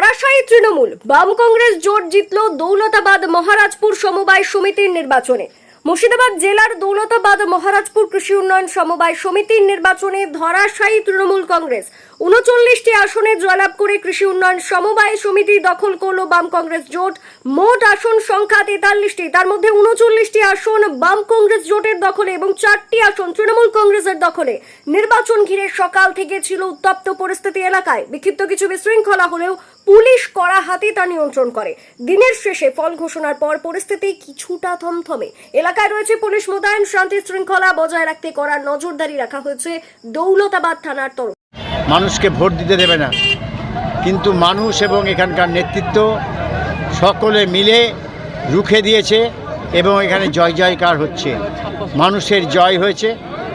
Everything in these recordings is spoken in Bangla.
ধরাশায়ী তৃণমূল। বাম কংগ্রেস জোট জিতল দৌলতাবাদ মহারাজপুর সমবায় সমিতির নির্বাচনে। মুর্শিদাবাদ জেলার দৌলতাবাদ মহারাজপুর কৃষি উন্নয়ন সমবায় সমিতির নির্বাচনে ধরাশায়ী তৃণমূল কংগ্রেস। উনচল্লিশটি আসনে জয়লাভ করে কৃষি উন্নয়ন সমবায় সমিতি দখল করল বাম কংগ্রেস জোট। মোট আসন সংখ্যা তেতাল্লিশটি। তার মধ্যে উনচল্লিশটি আসন বাম কংগ্রেস জোটের দখলে এবং চারটি আসন তৃণমূল কংগ্রেসের দখলে। নির্বাচন ঘিরে সকাল থেকে ছিল উত্তপ্ত পরিস্থিতি এলাকায়। বিক্ষিপ্ত কিছু বিশৃঙ্খলা হলেও পুলিশ কড়া হাতে তা নিয়ন্ত্রণ করে। দিনের শেষে ফল ঘোষণার পর পরিস্থিতি কিছুটা থমথমে। এলাকায় রয়েছে পুলিশ মোতায়েন, শান্তি শৃঙ্খলা বজায় রাখতে করার নজরদারি রাখা হয়েছে দৌলতাবাদ থানার তরফ। মানুষকে ভোট দিতে দেবে না। কিন্তু মানুষ এবং এখানকার নেতৃত্ব সকলে মিলে রুখে দিয়েছে এবং এখানে জয় জয়কার হচ্ছে। মানুষের জয় হয়েছে।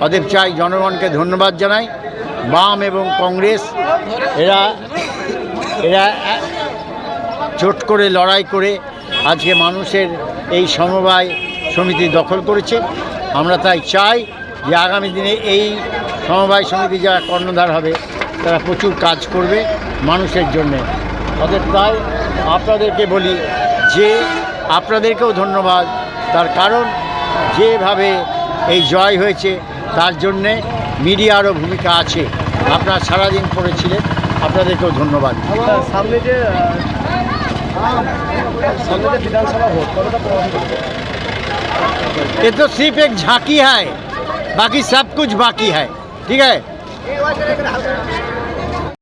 অদেব চাই জনগণকে ধন্যবাদ জানাই। বাম এবং কংগ্রেস, এরা এরা জোট করে, লড়াই করে আজকে মানুষের এই সমবায় সমিতি দখল করেছে। আমরা তাই চাই যে আগামী দিনে এই সমবায় সমিতি যারা কর্ণধার হবে, তারা প্রচুর কাজ করবে মানুষের জন্যে। অতএব তাই আপনাদেরকে বলি যে, আপনাদেরকেও ধন্যবাদ। তার কারণ যেভাবে এই জয় হয়েছে, তার জন্যে মিডিয়ারও ভূমিকা আছে। আপনারা সারাদিন পড়েছিলেন। আপনাদেরকেও ধন্যবাদ সামনে যে আহ, সামনে যে বিধানসভা ভোট কতটা প্রভাব পড়বে ये तो सिर्फ एक झांकी है बाकी सब कुछ बाकी है ठीक है